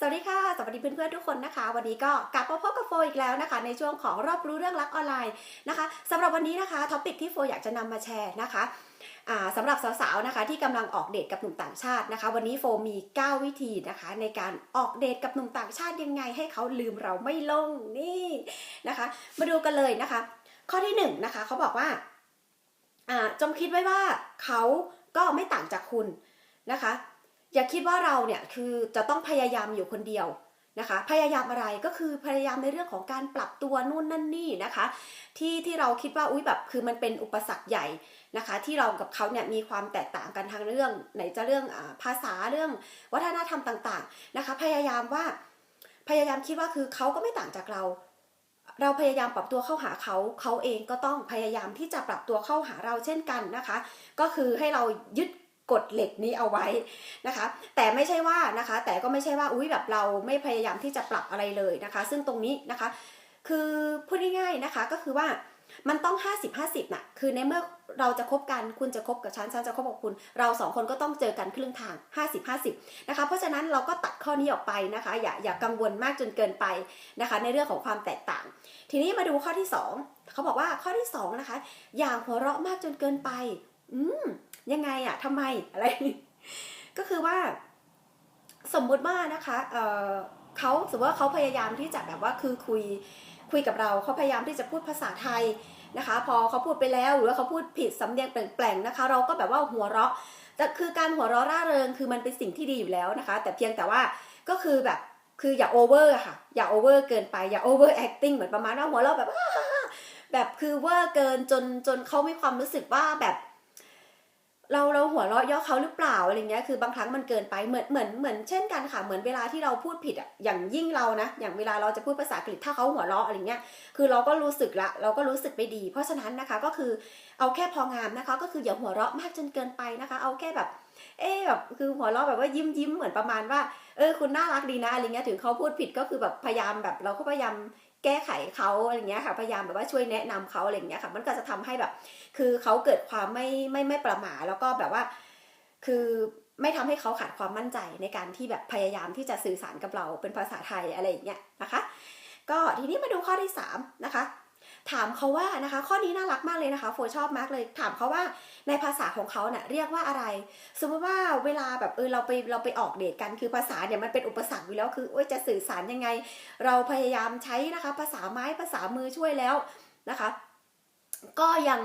สวัสดีค่ะ สวัสดีเพื่อนๆทุกคนนะคะ วันนี้ก็กลับมาพบกับโฟอีกแล้วนะคะ ในช่วงของรอบรู้เรื่องรักออนไลน์นะคะสำหรับวันนี้นะคะท็อปิกที่โฟอยากจะนำมาแชร์นะคะอ่าสำหรับสาวๆนะคะที่กำลังออกเดทกับหนุ่มต่างชาตินะคะ วันนี้โฟมี 9 วิธีนะคะ ในการออกเดทกับหนุ่มต่างชาติยังไง ให้เขาลืมเราไม่ลงนี่นะคะ มาดูกันเลยนะคะ ข้อที่หนึ่งนะคะเขาบอกว่าจงคิดไว้ว่าเขาก็ไม่ต่างจากคุณนะคะ อย่าคิดว่าเราเนี่ยคือจะต้องพยายามอยู่คนเดียวนะคะ พยายามอะไรก็คือพยายามในเรื่องของการปรับตัวนู่นนั่นนี่นะคะ ที่ที่เราคิดว่าอุ้ยแบบคือมันเป็นอุปสรรคใหญ่นะคะ ที่เรากับเขาเนี่ยมีความแตกต่างกันทางเรื่องไหนจะเรื่องอภาษาเรื่องวัฒนธรรมต่างๆนะคะ พยายามว่าพยายามคิดว่าคือเขาก็ไม่ต่างจากเรา เราพยายามปรับตัวเข้าหาเขาเขาเองก็ต้องพยายามที่จะปรับตัวเข้าหาเราเช่นกันนะคะ ก็คือให้เรายึด กฎเหล็กนี้เอาไว้นะคะ แต่ไม่ใช่ว่านะคะ แต่ก็ไม่ใช่ว่าอุ้ยแบบเราไม่พยายามที่จะปรับอะไรเลยนะคะ ซึ่งตรงนี้นะคะ คือพูดง่ายๆนะคะก็คือว่ามันต้อง 50 50น่ะ คือในเมื่อเราจะคบกัน คุณจะคบกับฉัน ฉันจะคบกับคุณ เราสองคนก็ต้องเจอกันครึ่งทาง 50 50 นะคะ เพราะฉะนั้นเราก็ตัดข้อนี้ออกไปนะคะ อย่าอย่ากังวลมากจนเกินไปนะคะ ในเรื่องของความแตกต่าง ทีนี้มาดูข้อที่สองเขาบอกว่าข้อที่สองนะคะ อย่าหัวเราะมากจนเกินไป อืม ยังไงอะทำไมอะไร ก็คือว่า สมมุติว่านะคะเเขาสมมติว่าเขาพยายามที่จะแบบว่าคือคุยคุยกับเราเขาพยายามที่จะพูดภาษาไทยนะคะ พอเขาพูดไปแล้วหรือว่าเขาพูดผิดสำเนียงแปลงๆนะคะ เราก็แบบว่าหัวเราะแต่คือการหัวเราะร่าเริงคือมันเป็นสิ่งที่ดีอยู่แล้วนะคะ แต่เพียงแต่ว่าก็คือแบบคืออย่าโอเวอร์ค่ะ อย่าโอเวอร์เกินไปอย่าโอเวอร์แอคติ้งเหมือนประมาณว่าหัวเราะแบบแบบคือเวอร์เกินจนจนเขามีความรู้สึกว่าแบบ เราเราหัวเราะย่อเขาหรือเปล่าอะไรเงี้ยคือบางครั้งมันเกินไปเหมือนเหมือนเหมือนเช่นกันค่ะเหมือนเวลาที่เราพูดผิดอะอย่างยิ่งเรานะอย่างเวลาเราจะพูดภาษาอังกฤษถ้าเขาหัวเราะอะไรเงี้ยคือเราก็รู้สึกละเราก็รู้สึกไม่ดี เพราะฉะนั้นนะคะก็คือเอาแค่พองามนะคะ ก็คืออย่าหัวเราะมากจนเกินไปนะคะ เอาแค่แบบ เอ๊แบบคือหัวเราะแบบว่ายิ้มยิ้มเหมือนประมาณว่าเออคุณน่ารักดีนะอะไรเงี้ยถึงเขาพูดผิดก็คือแบบพยายามแบบเราก็พยายาม แก้ไขเขาอะไรเงี้ยค่ะพยายามแบบว่าช่วยแนะนำเขาอะไรเงี้ยค่ะ มันก็จะทำให้แบบ คือเขาเกิดความไม่ไม่ไม่ประหม่าแล้วก็แบบว่า คือไม่ทำให้เขาขาดความมั่นใจในการที่แบบพยายามที่จะสื่อสารกับเราเป็นภาษาไทยอะไรอย่างเงี้ยนะคะ ก็ทีนี้มาดูข้อที่3นะคะ ถามเขาว่านะคะ ข้อนี้น่ารักมากเลยนะคะโฟชอบมากเลย ถามเขาว่าในภาษาของเขาเนี่ยเรียกว่าอะไร สมมติว่าเวลาแบบเออเราไปเราไปออกเดทกันคือภาษาเนี่ยมันเป็นอุปสรรคอยู่แล้วคือโอ้ยจะสื่อสารยังไง เราพยายามใช้นะคะ ภาษาไม้ภาษามือช่วยแล้วนะคะ ก็ยัง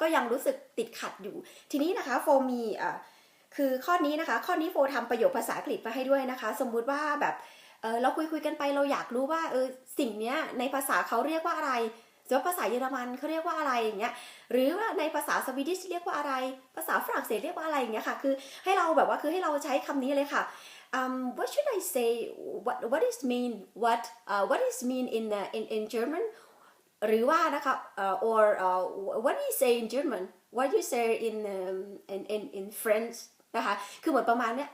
ก็ยังรู้สึกติดขัดอยู่ ทีนี้นะคะโฟมีอ่าคือข้อนี้นะคะ ข้อนี้โฟทำประโยคภาษาอังกฤษมาให้ด้วยนะคะ สมมุติว่าแบบเออเราคุยคุยกันไปเราอยากรู้ว่าเออสิ่งเนี้ยในภาษาเขาเรียกว่าอะไร สมมติภาษาเยอรมันเขาเรียกว่าอะไรอย่างเงี้ยหรือว่าในภาษาสวีดิชเรียกว่าอะไร ภาษาฝรั่งเศสเรียกว่าอะไรอย่างเงี้ยค่ะคือให้เราแบบว่าคือให้เราใช้คำนี้เลยค่ะ um what should I say what what is mean what uh, what is mean in uh, in in German หรือว่านะคะเอ่อ or uh, what do you say in German what you say in um, in in in French นะคะคือเหมือนประมาณเนี้ย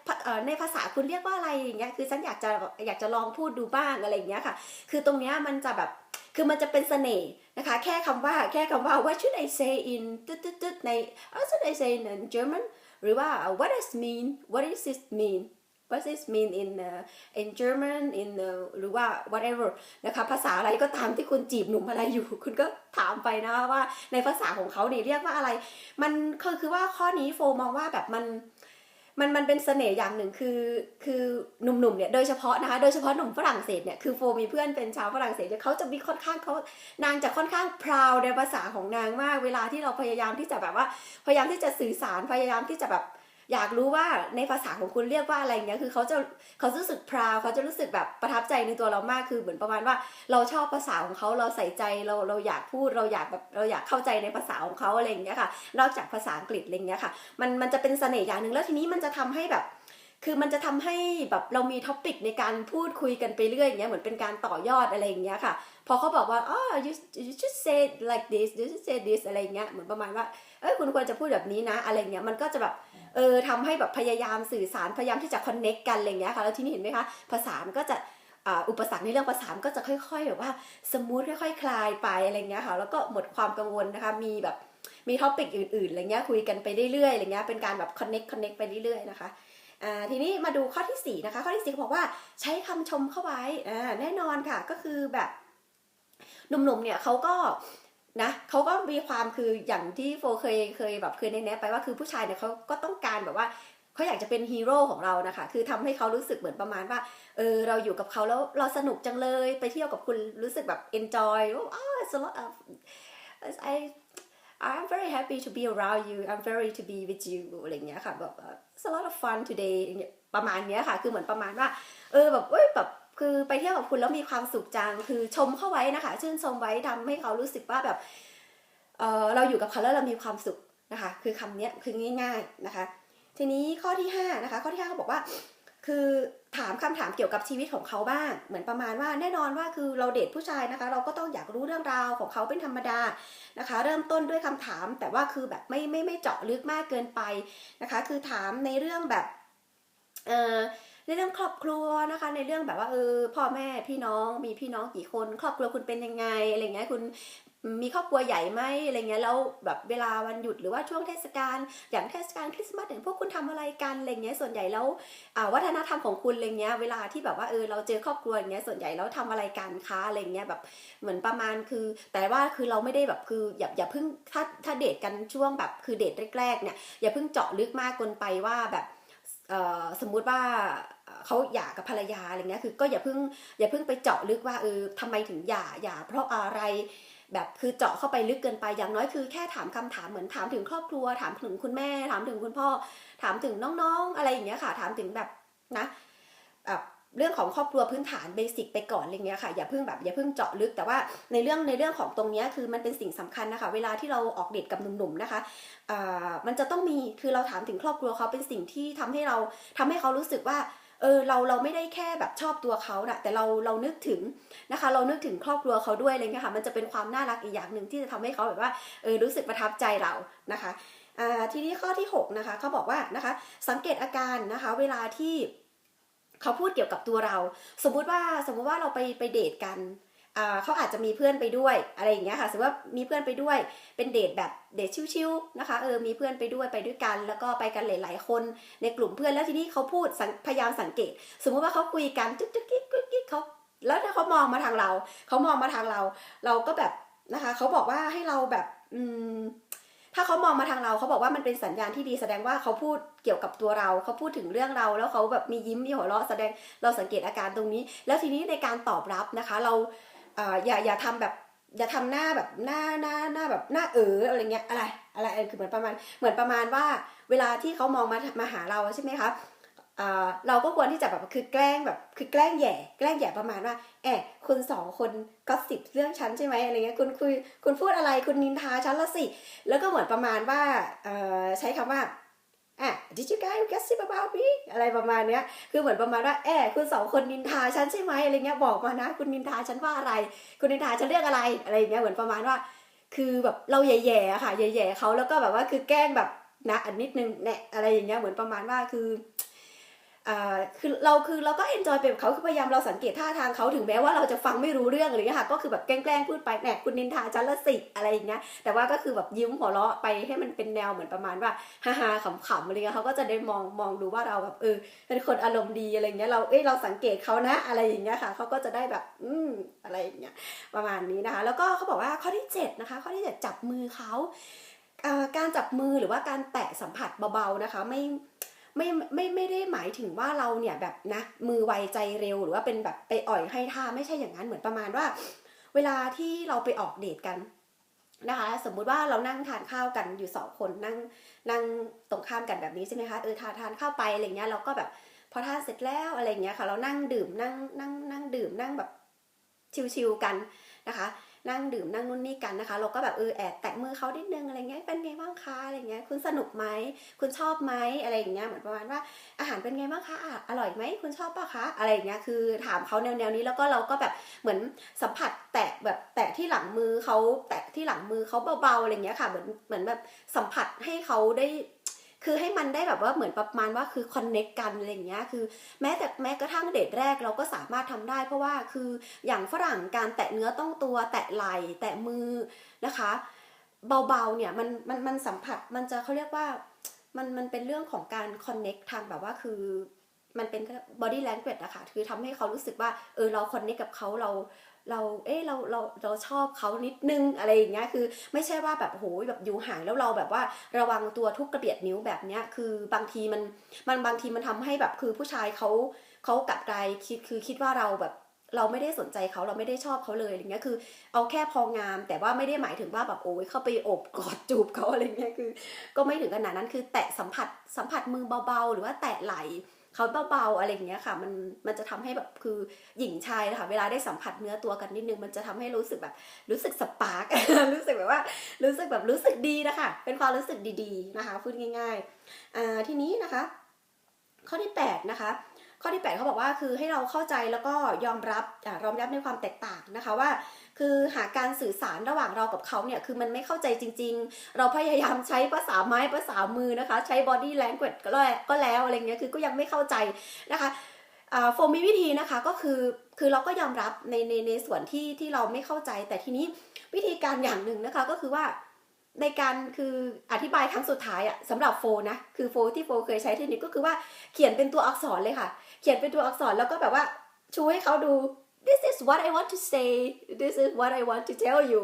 ในภาษาคุณเรียกว่าอะไรอย่างเงี้ยคือฉันอยากจะอยากจะลองพูดดูบ้างอะไรอย่างเงี้ยค่ะ คือตรงเนี้ยมันจะแบบ คือมันจะเป็นเสน่ห์นะคะ แค่คำว่าแค่คำว่า what should I say in ตึ๊ดตึ๊ดตึ๊ดใน what should I say in German หรือว่า what does mean what does it mean what does it mean in uh, in German in uh, หรือว่า whatever นะคะภาษาอะไรก็ตามที่คุณจีบหนุ่มอะไรอยู่ คุณก็ถามไปนะว่าในภาษาของเขาเนี่ยเรียกว่าอะไร มันคือคือว่าข้อนี้โฟมองว่าแบบมัน มันมันเป็นเสน่ห์อย่างหนึ่งคือคือหนุ่มๆเนี่ยโดยเฉพาะนะคะโดยเฉพาะหนุ่มฝรั่งเศสเนี่ยคือโฟมีเพื่อนเป็นชาวฝรั่งเศสเนี่ยเขาจะมีค่อนข้างเขานางจะค่อนข้างพราวในภาษาของนางมาก เวลาที่เราพยายามที่จะแบบว่าพยายามที่จะสื่อสารพยายามที่จะแบบ อยากรู้ว่าในภาษาของคุณเรียกว่าอะไรอย่างเงี้ยคือเขาจะเขาจะรู้สึกพราวเขาจะรู้สึกแบบประทับใจในตัวเรามากคือเหมือนประมาณว่า เราชอบภาษาของเขาเราใส่ใจเราเราอยากพูดเราอยากแบบเราอยากเข้าใจในภาษาของเขาอะไรอย่างเงี้ยค่ะ นอกจากภาษาอังกฤษอะไรอย่างเงี้ยค่ะมันมันจะเป็นเสน่ห์อย่างหนึ่งแล้วทีนี้มันจะทำให้แบบคือมันจะทำให้แบบเรามีท็อปิกในการพูดคุยกันไปเรื่อยอย่างเงี้ยเหมือนเป็นการต่อยอดอะไรอย่างเงี้ยค่ะ พอเขาบอกว่าอ๋อ you you should say like this you should say this อะไรอย่างเงี้ยเหมือนประมาณว่าเอ้ยคุณควรจะพูดแบบนี้นะ อะไรอย่างเงี้ยมันก็จะแบบเออทำให้แบบพยายามสื่อสารพยายามที่จะ connect กันอะไรอย่างเงี้ยค่ะแล้วทีนี้เห็นไหมคะภาษามันก็จะอ่าอุปสรรคในเรื่องภาษามันก็จะค่อยๆแบบว่าสมูทค่อยๆ คลายไปอะไรอย่างเงี้ยค่ะแล้วก็หมดความกังวลนะคะมีแบบมีท็อปิกอื่นๆอะไรเงี้ยคุยกันไปเรื่อยๆอะไรเงี้ยเป็นการแบบ connect connect ไปเรื่อยๆนะคะอ่าทีนี้มาดูข้อที่สี่นะคะข้อที่สี่เขาบอกว่าใช้คำชมเข้าไว้อ่าแน่นอนค่ะก็คือแบบ หนุ่มๆเนี่ยเขาก็นะเขาก็มีความคืออย่างที่โฟเคยเคยแบบเคยแนะๆไปว่าคือผู้ชายเนี่ยเขาก็ต้องการแบบว่าเขาอยากจะเป็นฮีโร่ของเรานะคะ คือทำให้เขารู้สึกเหมือนประมาณว่า เออ เราอยู่กับเขาแล้วเราสนุกจังเลย ไปเที่ยวกับคุณรู้สึกแบบ enjoy ว่า oh it's a lot of I I'm very happy to be around you I'm very to be with you อะไรเงี้ยค่ะแบบ it's a lot of fun today ประมาณเนี้ยค่ะ คือเหมือนประมาณว่า เออแบบเอ้ยแบบ คือไปเที่ยวกับคุณแล้วมีความสุขจัง คือชมเข้าไว้นะคะ ชื่นชมไว้ทำให้เขารู้สึกว่าแบบเออเราอยู่กับเขาแล้วเรามีความสุขนะคะ คือคำนี้คือง่าย ๆนะคะ ทีนี้ข้อที่ห้านะคะ ข้อที่ห้าเขาบอกว่า คือถามคำถามเกี่ยวกับชีวิตของเขาบ้าง เหมือนประมาณว่าแน่นอนว่าคือเราเดทผู้ชายนะคะ เราก็ต้องอยากรู้เรื่องราวของเขาเป็นธรรมดานะคะ เริ่มต้นด้วยคำถาม แต่ว่าคือแบบไม่ไม่ไม่เจาะลึกมากเกินไปนะคะ คือถามในเรื่องแบบเออ ในเรื่องครอบครัวนะคะ ในเรื่องแบบว่าเออพ่อแม่พี่น้องมีพี่น้องกี่คน ครอบครัวคุณเป็นยังไงอะไรเงี้ยคุณมีครอบครัวใหญ่ไหมอะไรเงี้ยแล้วแบบเวลาวันหยุดหรือว่าช่วงเทศกาลอย่างเทศกาลคริสต์มาสอย่างพวกคุณทำอะไรกันอะไรเงี้ยส่วนใหญ่แล้ววัฒนธรรมของคุณอะไรเงี้ยเวลาที่แบบว่าเออเราเจอครอบครัวอย่างเงี้ยส่วนใหญ่แล้วทำอะไรกันคะอะไรเงี้ยแบบเหมือนประมาณคือ แต่ว่าคือเราไม่ได้แบบคืออย่าอย่าเพิ่งถ้าถ้าเดทกันช่วงแบบคือเดทแรกๆเนี่ยอย่าเพิ่งเจาะลึกมากเกินไปว่าแบบสมมุติว่า เขาหย่ากับภรรยาอะไรเงี้ยคือก็อย่าเพิ่งอย่าเพิ่งไปเจาะลึกว่าเออทำไมถึงหย่าหย่าเพราะอะไรแบบคือเจาะเข้าไปลึกเกินไปอย่างน้อยคือแค่ถามคำถามเหมือนถามถึงครอบครัว ถามถึงคุณแม่ ถามถึงคุณพ่อ ถามถึงน้องๆ อะไรอย่างเงี้ยค่ะ ถามถึงแบบนะแบบเรื่องของครอบครัวพื้นฐานเบสิกไปก่อนอะไรเงี้ยค่ะอย่าเพิ่งแบบอย่าเพิ่งเจาะลึกแต่ว่าในเรื่องในเรื่องของตรงนี้คือมันเป็นสิ่งสำคัญนะคะ เวลาที่เราออกเดทกับหนุ่มๆนะคะมันจะต้องมีคือเราถามถึงครอบครัวเขาเป็นสิ่งที่ทำให้เราทำให้เขารู้สึกว่า เออเราเราไม่ได้แค่แบบชอบตัวเขานะแต่เราเรานึกถึงนะคะ เรานึกถึงครอบครัวเขาด้วยอะไรเงี้ยค่ะมันจะเป็นความน่ารักอีกอย่างหนึ่งที่จะทำให้เขาแบบว่าเออรู้สึกประทับใจเรานะคะอ่าทีนี้ข้อที่ 6 นะคะเขาบอกว่านะคะสังเกตอาการนะคะเวลาที่เขาพูดเกี่ยวกับตัวเรา สมมุติว่าสมมุติว่าเราไปไปเดทกัน เขาอาจจะมีเพื่อนไปด้วยอะไรอย่างเงี้ยค่ะสมมติว่ามีเพื่อนไปด้วยเป็นเดทแบบเดทชิวๆนะคะเออมีเพื่อนไปด้วยไปด้วยกัน แล้วก็ไปกันหลาย ๆ คนในกลุ่มเพื่อนแล้วทีนี้เขาพูดพยายามสังเกต สมมุติว่าเขาคุยกันจุ๊กจิ๊กกิ๊กกิ๊กกิ๊กเขาแล้วถ้าเขามองมาทางเราเขามองมาทางเรา เราก็แบบนะคะเขาบอกว่าให้เราแบบอืมถ้าเขามองมาทางเราเขาบอกว่ามันเป็นสัญญาณที่ดีแสดงว่าเขาพูดเกี่ยวกับตัวเราเขาพูดถึงเรื่องเรา แล้วเขาแบบมียิ้มมีหัวเราะแสดงเราสังเกตอาการตรงนี้ แล้วทีนี้ในการตอบรับนะคะ เรา อย่าอย่าทำแบบอย่าทำหน้าแบบหน้าหน้าหน้าแบบหน้าเอออะไรเงี้ยอะไรอะไรคือเหมือนประมาณเหมือนประมาณว่า เวลาที่เขามองมามาหาเราใช่ไหมคะเราก็ควรที่จะแบบคือแกล้งแบบคือแกล้งแย่แกล้งแย่ประมาณว่าแอบคุณสองคนก็สิบเรื่องฉันใช่ไหมอะไรเงี้ยคุณคุยคุณพูดอะไรคุณนินทาฉันละสิ แล้วก็เหมือนประมาณว่าใช้คำว่า อะ did you guys gossip about me อะไรประมาณเนี้ย คือเหมือนประมาณว่าแอบคุณสองคนนินทาฉันใช่ไหมอะไรเงี้ยบอกมานะ คุณนินทาฉันว่าอะไร คุณนินทาฉันเรื่องอะไรอะไรเงี้ยเหมือนประมาณว่า คือแบบเราแย่ๆค่ะแย่ๆเขาแล้วก็แบบว่าคือแกล้งแบบนะอันนิดนึงแนะอะไรอย่างเงี้ยเหมือนประมาณว่าคือ คือเราคือเราก็เอนจอยไปกับเขาคือพยายามเราสังเกตท่าทางเขาถึงแม้ว่าเราจะฟังไม่รู้เรื่องอะไรเงี้ยค่ะก็คือแบบแกล้งพูดไปแหนคุณนินทาฉันละสิอะไรอย่างเงี้ยแต่ว่าก็คือแบบยิ้มหัวเราะไปให้มันเป็นแนวเหมือนประมาณว่าฮ่าๆขำๆอะไรเงี้ยเขาก็จะได้มองมองดูว่าเราแบบเออเป็นคนอารมณ์ดีอะไรเงี้ยเราเอ้ยเราสังเกตเขานะอะไรอย่างเงี้ยค่ะเขาก็จะได้แบบอืมอะไรอย่างเงี้ยประมาณนี้นะคะ แล้วก็เขาบอกว่าข้อที่เจ็ดนะคะข้อที่เจ็ดจับมือเขาการจับมือหรือว่าการแตะสัมผัสเบาๆนะคะ ไม่ ไม่ไม่ไม่ได้หมายถึงว่าเราเนี่ยแบบนะมือไวใจเร็วหรือว่าเป็นแบบไปอ่อยให้ท่าไม่ใช่อย่างนั้นเหมือนประมาณว่า เวลาที่เราไปออกเดทกันนะคะสมมุติว่าเรานั่งทานข้าวกันอยู่สองคนนั่งนั่งตรงข้ามกันแบบนี้ใช่ไหมคะเออทานทานข้าวไปอะไรเงี้ยเราก็แบบพอทานเสร็จแล้วอะไรเงี้ยค่ะ เรานั่งดื่มนั่งนั่งนั่งดื่มนั่งแบบชิวๆกันนะคะ นั่งดื่มนั่งนู่นนี่กันนะคะ เราก็แบบเออแอบแตะมือเขานิดนึงอะไรเงี้ยเป็นไงบ้างคะอะไรเงี้ยคุณสนุกไหมคุณชอบไหมอะไรอย่างเงี้ยเหมือนประมาณว่าอาหารเป็นไงบ้างคะออร่อยไหมคุณชอบปะคะอะไรอย่างเงี้ยคือถามเขาแนวแนวนี้แล้วก็เราก็แบบเหมือนสัมผัสแตะแบบแตะที่หลังมือเขาแตะที่หลังมือเขาเบาๆอะไรเงี้ยค่ะเหมือนเหมือนแบบสัมผัสให้เขาได้ คือให้มันได้แบบว่าเหมือนประมาณว่าคือคอนเน็กกันอะไรอย่างเงี้ยคือแม้แต่แม้กระทั่งเดทแรกเราก็สามารถทำได้ เพราะว่าคืออย่างฝรั่งการแตะเนื้อต้องตัวแตะไหล่แตะมือนะคะ เบาๆเนี่ยมันมันมันสัมผัสมันจะเขาเรียกว่ามันมันเป็นเรื่องของการ connect ทางแบบว่าคือมันเป็น body language อะค่ะ คือทำให้เขารู้สึกว่า เออ เรา connect กับเขาเรา เราเอ้เราเราเราชอบเขานิดนึงอะไรอย่างเงี้ยคือ ไม่ใช่ว่าแบบโหยแบบอยู่ห่างแล้วเราแบบว่าระวังตัวทุกกระเบียดนิ้วแบบเนี้ยคือบางทีมันมันบางทีมันทำให้แบบคือผู้ชายเขาเขากลับกลายคิดคือคิดว่าเราแบบเราไม่ได้สนใจเขาเราไม่ได้ชอบเขาเลยอย่างเงี้ยคือ เอาแค่พองาม แต่ว่าไม่ได้หมายถึงว่าแบบโอ้ยเข้าไปโอบกอดจูบเขาอะไรเงี้ยคือ ก็ไม่ถึงขนาดนั้นคือ แตะสัมผัสสัมผัสมือเบาๆ หรือว่าแตะไหล เขาเบาๆอะไรอย่างเงี้ยค่ะ มันมันจะทำให้แบบคือหญิงชายนะคะเวลาได้สัมผัสเนื้อตัวกันนิดนึง มันจะทำให้รู้สึกแบบรู้สึกสปาร์กรู้สึกแบบว่า รู้สึกแบบรู้สึกดีนะคะ เป็นความรู้สึกดีๆนะคะพูดง่ายๆอ่าทีนี้นะคะ ข้อที่ 8 นะคะ ข้อที่ 8 เขาบอกว่าคือให้เราเข้าใจแล้วก็ยอมรับอยอมรับในความแตกต่างนะคะว่า คือหากการสื่อสารระหว่างเรากับเขาเนี่ยคือมันไม่เข้าใจจริง ๆ เราพยายามใช้ภาษาไม้ภาษามือนะคะ ใช้ body language ก็แล้วก็แล้วอะไรเงี้ยคือก็ยังไม่เข้าใจนะคะอ่าโฟมมีวิธีนะคะก็คือคือเราก็ยอมรับในในในส่วนที่ที่เราไม่เข้าใจ แต่ทีนี้วิธีการอย่างหนึ่งนะคะก็คือว่า ในการคืออธิบายครั้งสุดท้ายอะสำหรับโฟนะคือโฟที่โฟเคยใช้เทคนิคก็คือว่าเขียนเป็นตัวอักษรเลยค่ะ เขียนเป็นตัวอักษรแล้วก็แบบว่าชูให้เขาดู this is what I want to say this is what I want to tell you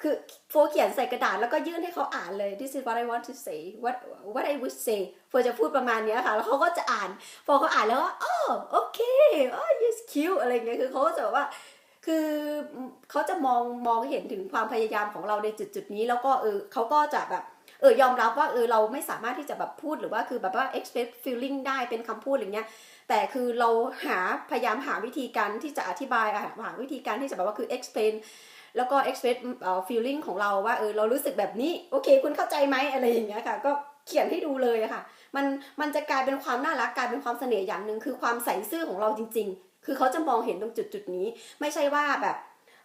คือโฟเขียนใส่กระดาษแล้วก็ยื่นให้เขาอ่านเลย this is what I want to say what what I would say โฟจะพูดประมาณนี้ค่ะ แล้วเขาก็จะอ่าน พอเขาอ่านแล้วว่าอ๋อโอเคอ๋อ yes cute อะไรเงี้ยคือเขาก็จะแบบว่า คือเขาจะมองมองเห็นถึงความพยายามของเราในจุดจุดนี้ แล้วก็เออเขาก็จะแบบเออยอมรับว่าเออเราไม่สามารถที่จะแบบพูดหรือว่าคือแบบว่า express feeling ได้เป็นคำพูดอะไรเงี้ยแต่คือเราหาพยายามหาวิธีการที่จะอธิบายอะหาวิธีการที่จะแบบว่าคือ explain แล้วก็ express เอ่อ feeling ของเราว่าเออเรารู้สึกแบบนี้โอเค คุณเข้าใจไหมอะไรอย่างเงี้ยค่ะก็เขียนให้ดูเลยอะค่ะ มันมันจะกลายเป็นความน่ารักกลายเป็นความเสน่ห์อย่างหนึ่งคือความใส่ซื่อของเราจริง ๆ คือเขาจะมองเห็นตรงจุดจุดนี้ ไม่ใช่ว่าแบบ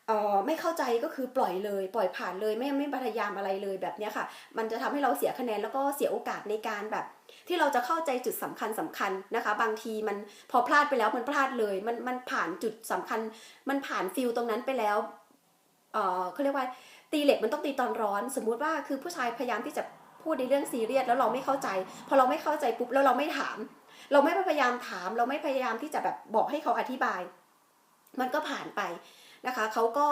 เออไม่เข้าใจก็คือปล่อยเลย ปล่อยผ่านเลยไม่ไม่พยายามอะไรเลยแบบเนี้ยค่ะ มันจะทำให้เราเสียคะแนนแล้วก็เสียโอกาสในการแบบ ที่เราจะเข้าใจจุดสำคัญสำคัญนะคะ บางทีมันพอพลาดไปแล้วมันพลาดเลย มันมันผ่านจุดสำคัญ มันผ่านฟิลตรงนั้นไปแล้วเออเขาเรียกว่าตีเหล็กมันต้องตีตอนร้อน สมมุติว่าคือผู้ชายพยายามที่จะพูดในเรื่องซีเรียสแล้วเราไม่เข้าใจ พอเราไม่เข้าใจปุ๊บแล้วเราไม่ถาม เราไม่พยายามถาม เราไม่พยายามที่จะแบบบอกให้เขาอธิบาย มันก็ผ่านไปนะคะเขาก็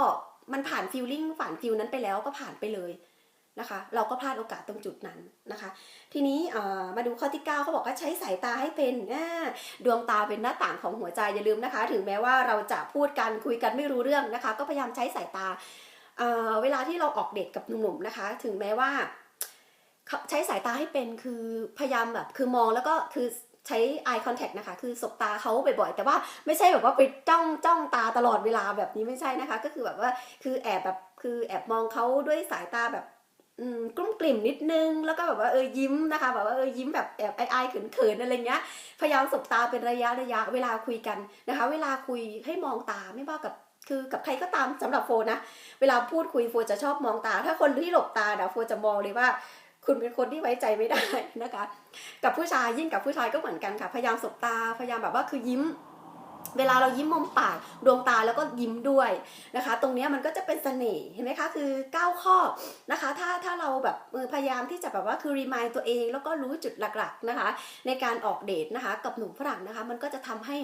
มันผ่านฟิลลิ่งผ่านฟิลนั้นไปแล้วก็ผ่านไปเลยนะคะ เราก็พลาดโอกาสตรงจุดนั้นนะคะ ทีนี้มาดูข้อที่ 9เขาบอกว่าใช้สายตาให้เป็นดวงตาเป็นหน้าต่างของหัวใจอย่าลืมนะคะ ถึงแม้ว่าเราจะพูดกันคุยกันไม่รู้เรื่องนะคะ ก็พยายามใช้สายตาเวลาที่เราออกเดทกับหนุ่มๆนะคะ ถึงแม้ว่าใช้สายตาให้เป็นคือพยายามแบบคือมองแล้วก็คือ ใช้ eye contact นะคะ คือสบตาเขาบ่อยๆ แต่ว่าไม่ใช่แบบว่าไปจ้องจ้องตาตลอดเวลาแบบนี้ไม่ใช่นะคะ ก็คือแบบว่าคือแอบแบบคือแอบมองเขาด้วยสายตาแบบกลุ้มกลิ่มนิดนึง แล้วก็แบบว่าเออยิ้มนะคะแบบว่าเออยิ้มแบบแอบอายๆเขินๆอะไรเงี้ยพยายามสบตาเป็นระยะระยะเวลาคุยกันนะคะ เวลาคุยให้มองตาไม่ว่ากับคือกับใครก็ตามสำหรับโฟนะ เวลาพูดคุยโฟจะชอบมองตา ถ้าคนที่หลบตาเดี๋ยโฟจะมองเลยว่า คุณเป็นคนที่ไว้ใจไม่ได้นะคะ กับผู้ชายยิ่งกับผู้ชายก็เหมือนกันค่ะ พยายามสบตา พยายามแบบว่าคือยิ้ม เวลาเรายิ้มมุมปากดวงตาแล้วก็ยิ้มด้วยนะคะ ตรงนี้มันก็จะเป็นเสน่ห์เห็นไหมคะคือ9ข้อนะคะ ถ้าถ้าเราแบบพยายามที่จะแบบว่าคือรีมายตัวเองแล้วก็รู้จุดหลักๆนะคะ ในการออกเดทนะคะ กับหนุ่มฝรั่งนะคะ มันก็จะทำให้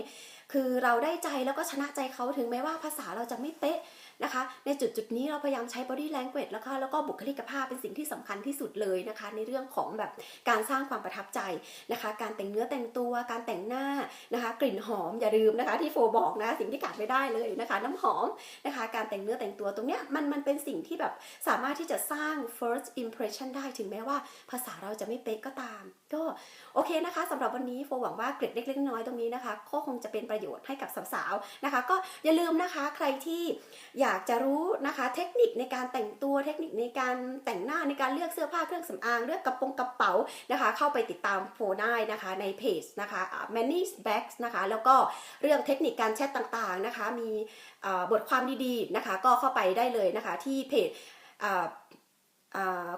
คือเราได้ใจแล้วก็ชนะใจเขาถึงแม้ว่าภาษาเราจะไม่เป๊ะ นะคะ ในจุดจุดนี้เราพยายามใช้ body language แล้วก็แล้วก็บุคลิกภาพเป็นสิ่งที่สำคัญที่สุดเลยนะคะ ในเรื่องของแบบการสร้างความประทับใจนะคะ การแต่งเนื้อแต่งตัวการแต่งหน้า นะคะ กลิ่นหอมอย่าลืมนะคะที่โฟบอกนะสิ่งที่ขาดไม่ได้เลยนะคะ น้ำหอมนะคะ การแต่งเนื้อแต่งตัวตรงเนี้ยมันมันเป็นสิ่งที่แบบสามารถที่จะสร้าง first impression ได้ถึงแม้ว่าภาษาเราจะไม่เป๊ะก็ตาม ก็โอเคนะคะสำหรับวันนี้โฟหวังว่าเกร็ดเล็กๆน้อยๆตรงนี้นะคะก็คงจะเป็นประโยชน์ให้กับสาวๆนะคะ ก็อย่าลืมนะคะใครที่อยากจะรู้นะคะเทคนิคในการแต่งตัวเทคนิคในการแต่งหน้าในการเลือกเสื้อผ้าเครื่องสำอางเลือกกระโปรงกระเป๋านะคะ เข้าไปติดตามโฟได้นะคะในเพจนะคะ manny Bags นะคะ แล้วก็เรื่องเทคนิคการแชทต่างๆนะคะ มีบทความดีๆนะคะ ก็เข้าไปได้เลยนะคะ ที่เพจ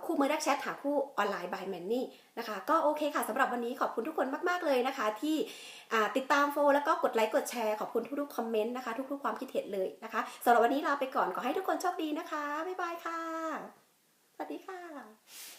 คู่มือรักแชทหาคู่ออนไลน์ by Manny นะคะ ก็โอเคค่ะสำหรับวันนี้ขอบคุณทุกคนมาก ๆ เลยนะคะ ที่ติดตามโฟแล้วก็กดไลค์กดแชร์ขอบคุณทุกๆคอมเมนต์นะคะ ทุกๆความคิดเห็นเลยนะคะสำหรับวันนี้ลาไปก่อนขอให้ทุกคนโชคดีนะคะ บ๊ายบายค่ะ สวัสดีค่ะ